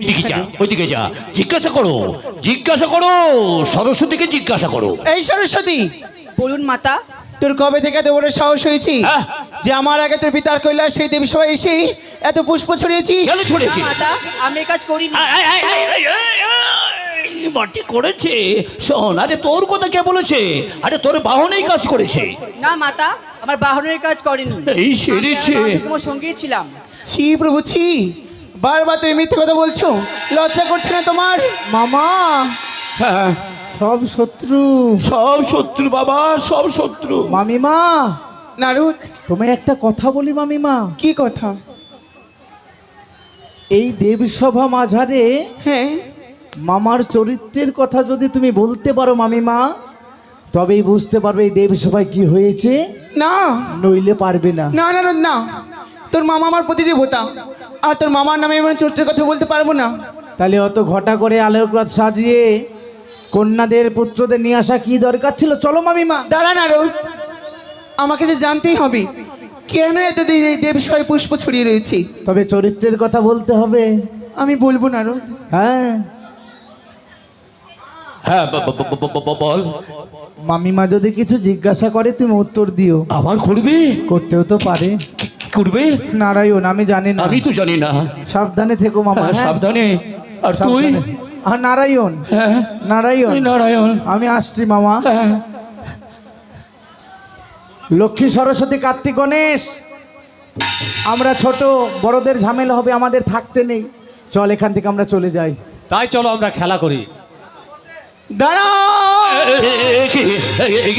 ওইদিকে যা ওইদিকে যা। জিজ্ঞাসা করো জিজ্ঞাসা করো সরস্বতীকে জিজ্ঞাসা করো। এই সরস্বতী বলুন মাতা। তোর কবে থেকে এত বড় সাহস হয়েছি? হ্যাঁ। যে আমার আগে তোর পিতার কৈলাস সেই দেবী সবাই এসে এত পুষ্প ছড়িয়েছিস? কেন না মাতা আমি কাজ মাটি করেছে। শোন আরে তোর কথা কে বলেছে? আরে তোর বাহনেই কাজ করেছে। না মাতা আমার বাহনের কাজ করেনি। এই সেরেছে। ছিলাম। ছি প্রভু ছি। বারবার তুমি মিথ্যে কথা বলছো? লজ্জা করছে না তোমার? মামা হ্যাঁ সব শত্রু। সব শত্রু বাবা সব শত্রু। মামিমা। নারুদ। তোমায় একটা কথা বলি মামিমা। কি কথা? এই দেবসভা মাঝারে হ্যাঁ। মামার চরিত্রের কথা যদি তুমি বলতে পারো মামিমা তবেই বুঝতে পারবে এই দেবসভায় কি হয়েছে। না। নইলে পারবে না। না নারদ না। তোর মামা আমার প্রতিদেবতা আর তোর মামার নামে এমন চরিত্রের কথা বলতে পারব না। তাহলে অত ঘটা করে আলোকরাত সাজিয়ে কন্যাদের পুত্রদের নিয়ে আসা কি দরকার ছিল? চলো মামিমা। দাঁড়া নারদ আমাকে যে জানতেই হবে কেন এত দে- এই দেবসভায় পুষ্প ছড়িয়ে রয়েছে? তবে চরিত্রের কথা বলতে হবে। আমি বলব নারদ হ্যাঁ। হ্যাঁ ব- বল। মামিমা যদি কিছু জিজ্ঞাসা করে তুমি উত্তর দিও। আবার করবে? করতেও তো পারে। করবে নারায়ণ আমি জানি না। আমি তো জানি না। সাবধানে থেকো মামা হ্যাঁ, হ্যাঁ? সাবধানে। আর তুই? সাবধানে। আর নারায়ণ। হ্যাঁ। নারায়ণ। নারায়ণ। আমি আসছি মামা। হ্যাঁ। লক্ষ্মী সরস্বতী কার্তিক গণেশ আমরা ছোট বড়দের ঝামেলা হবে আমাদের থাকতে নেই। চল এখান থেকে আমরা চলে যাই। তাই চলো আমরা খেলা করি। দাঁড়া এ- এ- এ- কি এ- এ- এ কি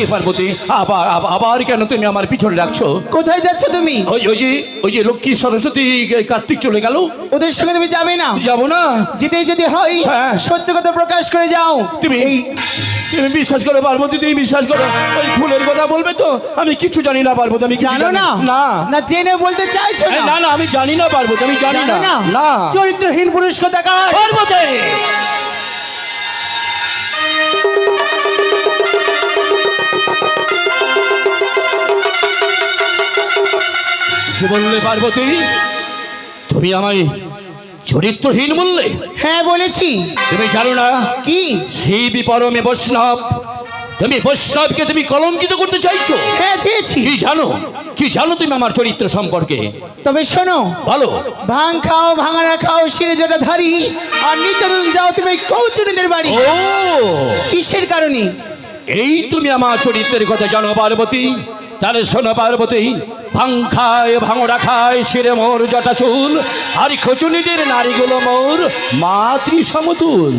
পার্বতী আবার আবার- আবার কেন তুমি আমার পিছনে রাখছো? কোথায় যাচ্ছ তুমি? ওই ওই যে ওই যে লক্ষ্মী সরস্বতী কার্তিক চলে গেল। ওদের সঙ্গে তুমি যাবে না? যাব না? যেতে যদি হয় হ্যাঁ। সত্য কথা প্রকাশ করে যাও। তুমি তুমি বিশ্বাস করো পার্বতী তুমি বিশ্বাস করো। ওই ফুলের কথা বলবে তো? আমি কিছু জানি না পার্বতী আমি জানো না? না। না জেনে বলতে চাইছো না? না না আমি জানি না পার্বতী আমি জানি না? না। চরিত্রহীন পুরুষ কোথাকার? পার্বতী! কি বললে পার্বতী তুমি আমায় চরিত্রহীন বললে? হ্যাঁ বলেছি। তুমি জানো না? কি? শিব পরমে বৈষ্ণব। তুমি বৈষ্ণবকে তুমি কলঙ্কিত করতে চাইছো? হ্যাঁ চেয়েছি। কি জানো? কি জানো তুমি আমার চরিত্র সম্পর্কে? তবে শোনো। বলো। ভাং খাও ভাঙানা খাও শিরে যেটা ধারি আর নিত্যদিন যাও তুমি কৌচুনিদের বাড়ি। ও! কিসের কারণে? এই তুমি আমার চরিত্রের কথা জানো পার্বতী? তাহলে শোনো পার্বতী ভাং খায় ভাঙড়া খায় শিরে মোর জটা চুল। আর খচুনিদের নারীগুলো মোর মাতৃ সমতুল।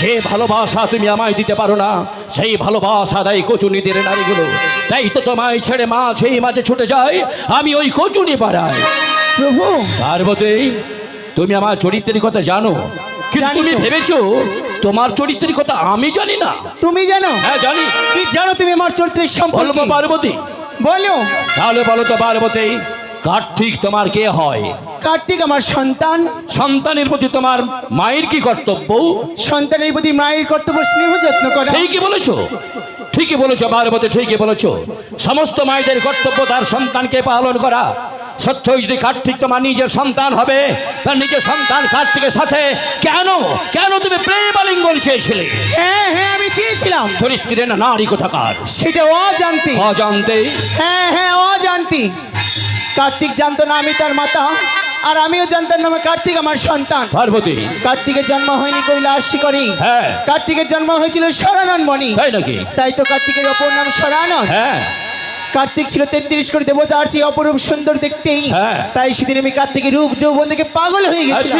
যে ভালোবাসা তুমি আমায় দিতে পারো না সেই ভালোবাসা দেয় কচুনিদের নারীগুলো। তাই তো তোমায় ছেড়ে মা সেই মাঝে ছুটে যায় আমি ওই কচুনি পাড়ায়। প্রভু। পার্বতী তুমি আমার চরিত্রের কথা জানো। কিন্তু তুমি। ভেবেছো তোমার চরিত্রের কথা আমি জানি না। তুমি জানো? হ্যাঁ জানি। কি জানো তুমি আমার চরিত্রের সম্পর্কে? বলব পার্বতী বলো। তাহলে বলো তো পার্বতী কার্তিক তোমার কে হয়? কার্তিক আমার সন্তান। সন্তানের প্রতি তোমার মায়ের কি কর্তব্য? সন্তানের প্রতি মায়ের কর্তব্য স্নেহ যত্ন করা। ঠিকই বলেছ। ঠিকই বলেছ পার্বতী ঠিকই বলেছ। সমস্ত মায়েদের কর্তব্য তার সন্তানকে পালন করা। সত্যই যদি কার্তিক তোমার নিজের সন্তান হবে তার নিজের সন্তান কার্তিকের সাথে? কেন? কেন তুমি প্রেম আলিঙ্গন চেয়েছিলে? হ্যাঁ হ্যাঁ আমি চেয়েছিলাম। চরিত্রের নারী কোথাকার সেটা অজান্তে। অজান্তে। হ্যাঁ হ্যাঁ অজান্তি। কার্তিক জানতো না আমি তার মাতা আর আমিও জানতাম না কার্তিক আমার সন্তান। পার্বতী। কার্তিকের জন্ম হয়নি কৈলাস শিকরি হ্যাঁ। কার্তিকের জন্ম হয়েছিল সরানন মণি তাই নাকি? তাই তো কার্তিকের অপর নাম সরানন হ্যাঁ। কার্তিক ছিল তেত্রিশ কোটি দেবতার চেয়ে অপরূপ সুন্দর দেখতেই। হ্যাঁ। তাই সেদিন আমি কার্তিকের রূপ যৌবন থেকে পাগল হয়ে গেছি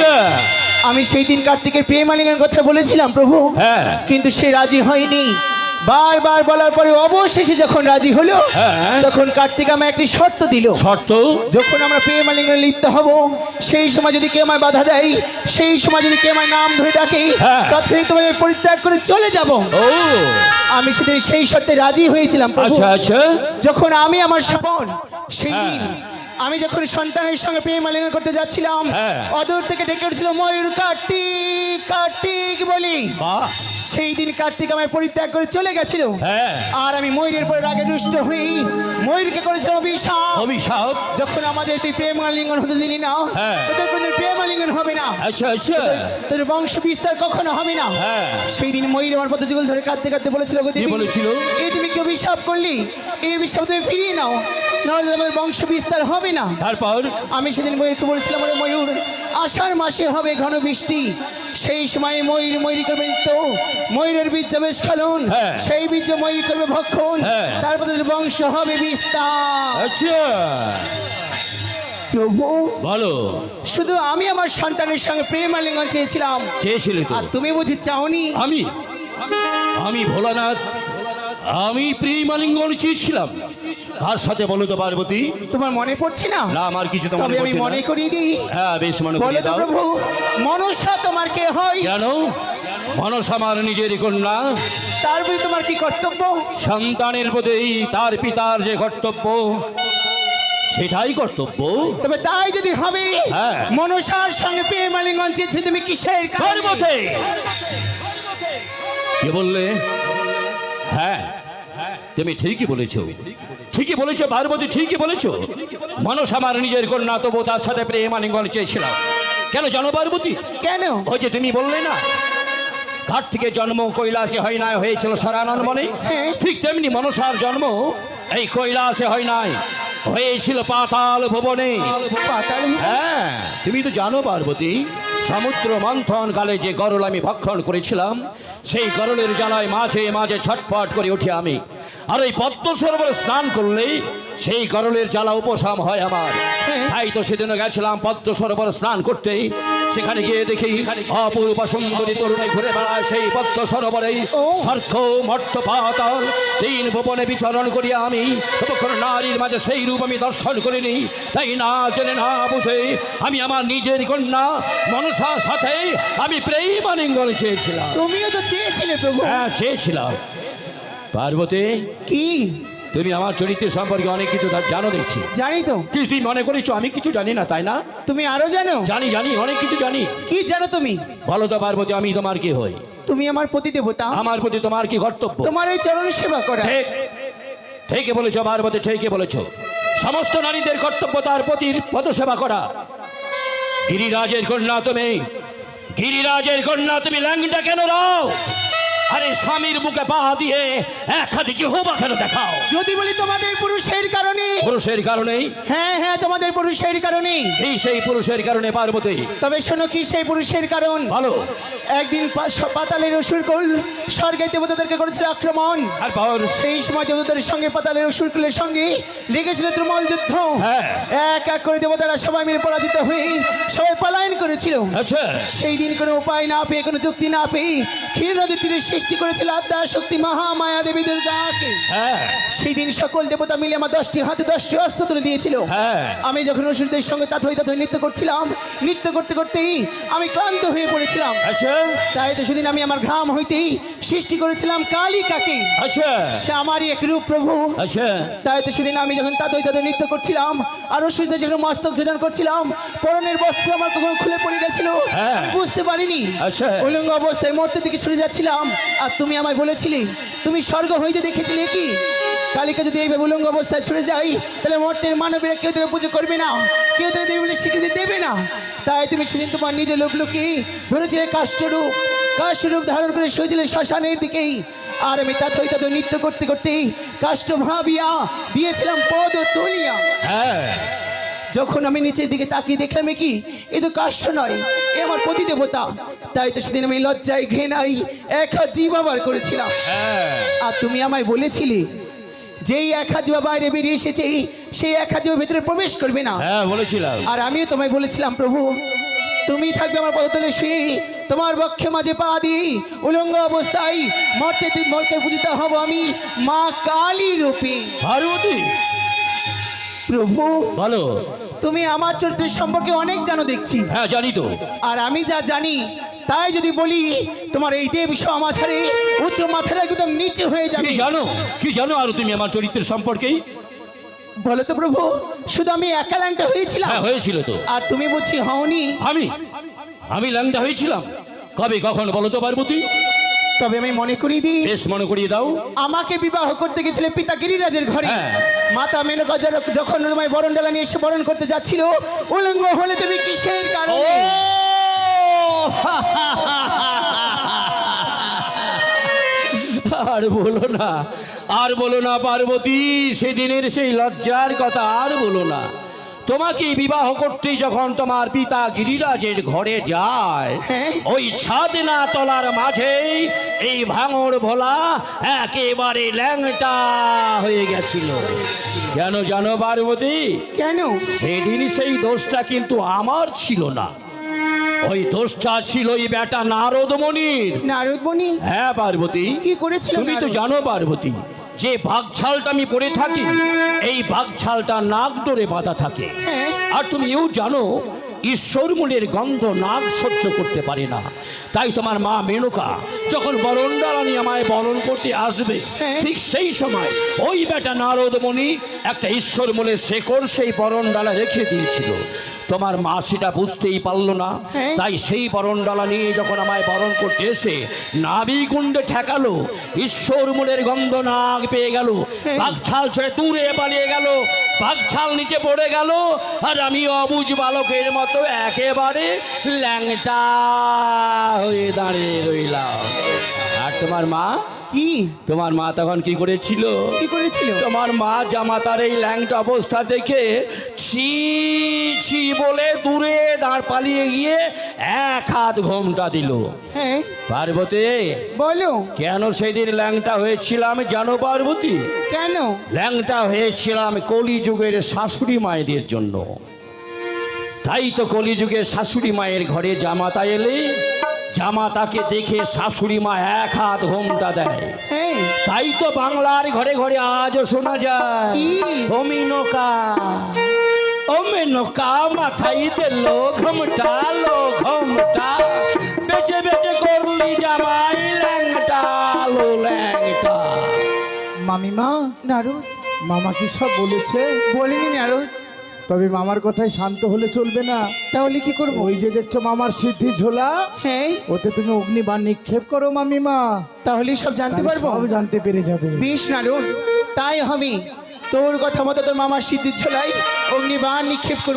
আমি সেই দিন কার্তিকের প্রেম আলিঙ্গন কথা বলেছিলাম প্রভু। হ্যাঁ। কিন্তু সে রাজি হয়নি। বারবার বলার পরে অবশেষে যখন রাজি হলো হ্যাঁ। তখন কার্তিক আমায় একটি শর্ত দিল শর্ত যখন আমরা প্রেমালিঙ্গে লিপ্ত হব সেই সময় যদি কেউ আমায় বাধা দেয় সেই সময় যদি কেউ আমায় নাম ধরে ডাকে হ্যাঁ। তখনই তোমায় পরিত্যাগ করে চলে যাব ও আমি সেদিন সেই শর্তে রাজি হয়েছিলাম আচ্ছা আচ্ছা যখন আমি আমার স্বপন সেই হ্যাঁ। দিন আমি যখন সন্তানের সঙ্গে প্রেম আলিঙ্গন করতে যাচ্ছিলাম হ্যাঁ। অদূর থেকে ডেকে উঠছিল ময়ূর কার্তিক কার্তিক বলি। সেই দিন কার্তিক আমায় পরিত্যাগ করে চলে গেছিল। হ্যাঁ। আর আমি ময়ূরের পরে রাগে রুষ্ট হই। ময়ূরকে করেছিলাম অভিশাপ। অভিশাপ? যখন আমাদের তুই প্রেম আলিঙ্গন হতে দিলি না হ্যাঁ। তোদের কোনদিন প্রেম আলিঙ্গন হবে না। আচ্ছা আচ্ছা। তোর বংশ বিস্তার কখনো হবে না। হ্যাঁ। সেই দিন ময়ূর আমার পথে যুগল ধরে কাঁদতে কাঁদতে বলেছিল বলেছিল? এই তুমি কি অভিশাপ করলি? এই অভিশাপ তুমি ফিরিয়ে নাও। নাহলে আমাদের বংশ বিস্তার হবে না। তারপর? আমি সেদিন ময়ূরকে বলেছিলাম ওরে ময়ূর আষাঢ় মাসে হবে ঘন বৃষ্টি। সেই সময় ময়ূর ময়ূরী করবে তো ময়ূরের বীজ যাবে স্খলন হ্যাঁ। সেই বীজ ময়ূরী করবে ভক্ষণ। হ্যাঁ। তারপরে বংশ হবে বিস্তার। আচ্ছা। প্রভু বলো। শুধু আমি আমার সন্তানের সঙ্গে প্রেম আলিঙ্গন চেয়েছিলাম চেয়েছিলে আর তুমি বুঝি চাওনি? আমি? আমি ভোলানাথ। আমি প্রেমালিঙ্গন চেয়েছিলাম। কার সাথে বলো তো পার্বতী? তোমার মনে পড়ছে না? না আমার কিছু তো তবে আমি মনে। করিয়ে দিই। হ্যাঁ বেশ মনে করিয়ে দাও। প্রভু মনসা তোমার কে হয়? কেন? মনস আমার নিজের কন্যা। তার প্রতি তোমার কি কর্তব্য? সন্তানের প্রতি তার পিতার যে কর্তব্য সেটাই কর্তব্য। তবে তাই যদি হবে হ্যাঁ। মনসার সঙ্গে প্রেম আলিঙ্গন চেয়েছি তুমি কিসের? পার্বতী! কে বললে? হ্যাঁ তুমি ঠিকই বলেছ। ঠিকই বলেছ পার্বতী ঠিকই বলেছ। মানুষ আমার নিজের কন্যা তবু তার সাথে প্রেম আলিঙ্গন চেয়েছিলাম। কেন জানো পার্বতী? কেন? ওই যে তুমি বললে না ঘাট থেকে জন্ম কৈলাসে হয় নাই হয়েছিল সরানন মনে হ্যাঁ। ঠিক তেমনি মনসার জন্ম এই কৈলাসে হয় নাই হয়েছিল পাতাল ভুবনে। পাতাল হ্যাঁ তুমি তো জানো পার্বতী সমুদ্র মন্থন কালে যে গরল আমি ভক্ষণ করেছিলাম সেই গরলের জ্বালায় মাঝে মাঝে ছটফট করে উঠি আমি। আর এই পদ্ম সরোবরে স্নান করলেই সেই গরলের জ্বালা উপশম হয় আমার। তাই তো সেদিনও গেছিলাম পদ্ম সরোবরে স্নান করতে। সেখানে গিয়ে দেখি অপূর্ব সুন্দরী তরুণী ঘুরে বেড়ায় সেই পদ্ম সরোবরে। সর্ক মর্ত পাতাল তিন ভুবনে বিচরণ করিয়া আমি। তখন নারীর মাঝে সেই রূপ আমি দর্শন করিনি তাই না জেনে না বুঝে আমি আমার নিজের কন্যা মনসার সাথে আমি প্রেম আলিঙ্গন চেয়েছিলাম। তুমিও তো চেয়েছিলে প্রভু। হ্যাঁ চেয়েছিলাম। পার্বতী কি? তুমি আমার চরিত্র সম্পর্কে অনেক কিছু জানো দেখছি। জানি তো। কি তুই মনে করেছ আমি কিছু জানি না তাই না? তুমি আরও জানো? জানি জানি অনেক কিছু জানি। কি জানো তুমি? বলো তো পার্বতী আমি তোমার কি হই? তুমি আমার প্রতি দেবতা। আমার প্রতি তোমার কি কর্তব্য? তোমার এই চরণ সেবা করা। ঠিক ঠিকই বলেছ পার্বতী ঠিকই বলেছ। সমস্ত নারীদের কর্তব্য তার পতির পদসেবা করা। গিরিরাজের কন্যা তুমি গিরিরাজের কন্যা তুমি ল্যাংটা কেন রাও আরে স্বামীর বুকে পা দিয়ে এক হাতে জিহবা কেন দেখাও। যদি বলি তোমাদের পুরুষের কারণে? পুরুষের কারণেই? হ্যাঁ হ্যাঁ তোমাদের পুরুষের কারণে। এই সেই পুরুষের কারণে পার্বতী। তবে শোনো কি সেই পুরুষের কারণ? ভালো একদিন পাতালের অসুর কুল স্বর্গের দেবতাদেরকে করেছিল আক্রমণ। তারপর সেই সময় দেবতাদের সঙ্গে পাতালের অসুর কুলের সঙ্গে লেগেছিল তুমল যুদ্ধ। হ্যাঁ। এক এক করে দেবতারা সবাই মিলে পরাজিত হয়ে সবাই পলায়ন করেছিল। আচ্ছা। সেই দিন কোনো উপায় না পেয়ে কোনো যুক্তি না পেয়ে ক্ষীর নদীর তীরে সৃষ্টি করেছিল আদ্যা শক্তি মহামায়া দেবী দুর্গাকে। হ্যাঁ। সেই দিন সকল দেবতা মিলে আমার দশটি হাতে দশটি অস্ত্র তুলে দিয়েছিল। হ্যাঁ। আমি যখন অসুরদের সঙ্গে তাথই তাথই নৃত্য করছিলাম নৃত্য করতে করতেই আমি ক্লান্ত হয়ে পড়েছিলাম। আচ্ছা। তাই তো সেদিন আমি আমার ঘাম হইতেই সৃষ্টি করেছিলাম কালিকাকে। আচ্ছা। সে আমারই এক রূপ প্রভু। আচ্ছা। তাই তো সেদিন আমি যখন তাতই তাতই নৃত্য করছিলাম আর অসুরদের যখন মস্তক ছেদন করছিলাম পরনের বস্ত্র আমার কখনো খুলে পড়ে গেছিল হ্যাঁ। বুঝতে পারিনি। আচ্ছা। উলঙ্গ অবস্থায় মরতে দিকে ছুটে যাচ্ছিলাম আর তুমি আমায় বলেছিলে তুমি স্বর্গ হইতে দেখেছিলে কি? কালিকা যদি এইভাবে উলঙ্গ অবস্থায় ছুটে যাই তাহলে মর্তের মানবীরা কেউ তোকে পুজো করবে না কেউ তোকে দেবী বলে স্বীকৃতি দেবে না। তাই তুমি সেদিন তোমার নিজের লোক লোকে ধরেছিলে কাষ্ঠরূপ কাষ্ঠরূপ ধারণ করে শুয়েছিলে শ্মশানের দিকেই। আর আমি তাতই তাতই নৃত্য করতে করতেই কাষ্ঠ ভাবিয়া দিয়েছিলাম পদ তুলিয়া। হ্যাঁ। যখন আমি নিচের দিকে তাকিয়ে দেখলাম কি? এ তো কাশ্য নয় এ আমার পতি দেবতা তাই তো সেদিন আমি লজ্জায় ঘৃণাই এক হাত জীব আবার করেছিলাম। হ্যাঁ। আর তুমি আমায় বলেছিলে যেই এক হাত জীবা বাইরে বেরিয়ে এসেছে সেই এক হাত জীবা ভেতরে প্রবেশ করবে না। হ্যাঁ বলেছিলাম। আর আমিও তোমায় বলেছিলাম প্রভু তুমি থাকবে আমার পদতলে শুয়ে তোমার বক্ষে মাঝে পা দিই উলঙ্গ অবস্থায় মর্তে মর্তে পূজিত হব আমি মা কালী রূপে পার্বতী প্রভু বলো। তুমি আমার চরিত্রের সম্পর্কে অনেক জানো দেখছি। হ্যাঁ জানি তো। আর আমি যা জানি তাই যদি বলি তোমার এই দেব সমাচারে উচ্চ মাথাটা একদম নিচে হয়ে যাবে। জানো? কি জানো আর তুমি আমার চরিত্রের সম্পর্কেই বলো তো প্রভু শুধু আমি একা ল্যাংটা হয়েছিলাম? হ্যাঁ হয়েছিল তো। আর তুমি বুঝি হওনি? আমি? আমি ল্যাংটা হয়েছিলাম? কবে কখন বলো তো পার্বতী। তবে আমি মনে করি দিই বেশ মনে করিয়ে দাও। আমাকে বিবাহ করতে গেছিলে পিতা গিরিরাজের ঘরে। হ্যাঁ। মাতা মেনকা যখন- যখন তোমায় বরণ ডালা নিয়ে এসে বরণ করতে যাচ্ছিল উলঙ্গ হলে তুমি কিসের কারণে? আর বলো না আর বলো না পার্বতী সেদিনের সেই লজ্জার কথা আর বলো না। তোমাকে বিবাহ করতে যখন তোমার পিতা গিরিরাজের ঘরে যায় হ্যাঁ। ওই ছাদ না তলার মাঝে এই ভাঙর ভোলা একেবারে ল্যাংটা হয়ে গেছিল। কেন জানো পার্বতী? কেন? সেদিন সেই দোষটা কিন্তু আমার ছিল না। ওই দোষটা ছিল ওই বেটা নারদ মনির নারদ মণি হ্যাঁ পার্বতী। কি করেছিল তুমি তো জানো পার্বতী যে বাঘছালটা আমি পরে থাকি এই বাঘছালটা নাক ডোরে বাঁধা থাকে হ্যাঁ। আর তুমি এও জানো ঈশ্বর মনের গন্ধ নাক সহ্য করতে পারে না তাই তোমার মা মেনকা যখন বরণ ডালানি আমায় বরণ করতে আসবে হ্যাঁ। ঠিক সেই সময় ওই বেটা নারদমণি একটা ঈশ্বর মনে শেকড় সেই বরণ ডালা রেখে দিয়েছিল তোমার মা সেটা বুঝতেই পারল না হ্যাঁ। তাই সেই বরণ ডালা নিয়ে যখন আমায় বরণ করতে এসে নাবি কুণ্ডে ঠেকালো ঈশ্বর মনের গন্ধ নাক পেয়ে গেল হ্যাঁ। বাঘছাল ছেড়ে দূরে পালিয়ে গেল বাঘছাল নিচে পড়ে গেল আর আমি অবুজ বালকের মতো একেবারে ল্যাংটা হয়ে দাঁড়িয়ে রইলাম আর তোমার মা? কি? তোমার মা তখন কি করেছিল? কি করেছিল? তোমার মা জামাতার এই ল্যাংটা অবস্থা দেখে ছি ছি বলে দূরে দাঁড় পালিয়ে গিয়ে এক হাত ঘোমটা দিল। হ্যাঁ। পার্বতী বলো। কেন সেদিন ল্যাংটা হয়েছিলাম জানো পার্বতী? কেন? ল্যাংটা হয়েছিলাম কলিযুগের শাশুড়ি মায়েদের জন্য। তাই তো কলিযুগের শাশুড়ি মায়ের ঘরে জামাতা এলে জামাতাকে দেখে শাশুড়ি মা এক হাত ঘোমটা দেয়। তাই তো বাংলার ঘরে ঘরে আজও শোনা যায় কি? অমিনকা অমিনকা মাথায় দিল ঘমটা লো ঘমটা। বেচে বেচে করলি জামাই ল্যাংটা লো ল্যাংটা। মামিমা নারদ। মামা কি সব বলেছে? বলিনি নারদ। তবে মামার কথায় শান্ত হলে চলবে না। তাহলে কি করব? ওই যে দেখছ মামার সিদ্ধি ঝোলা? হ্যাঁ। ওতে তুমি অগ্নিবাণ নিক্ষেপ করো মামিমা। তাহলে সব জানতে পারব? সব জানতে পেরে যাবে। বেশ নারুন তাই হবে। তোর কথা মতো তোর মামার সিদ্ধি ছোলাই অগ্নিবাণ নিক্ষেপ করব।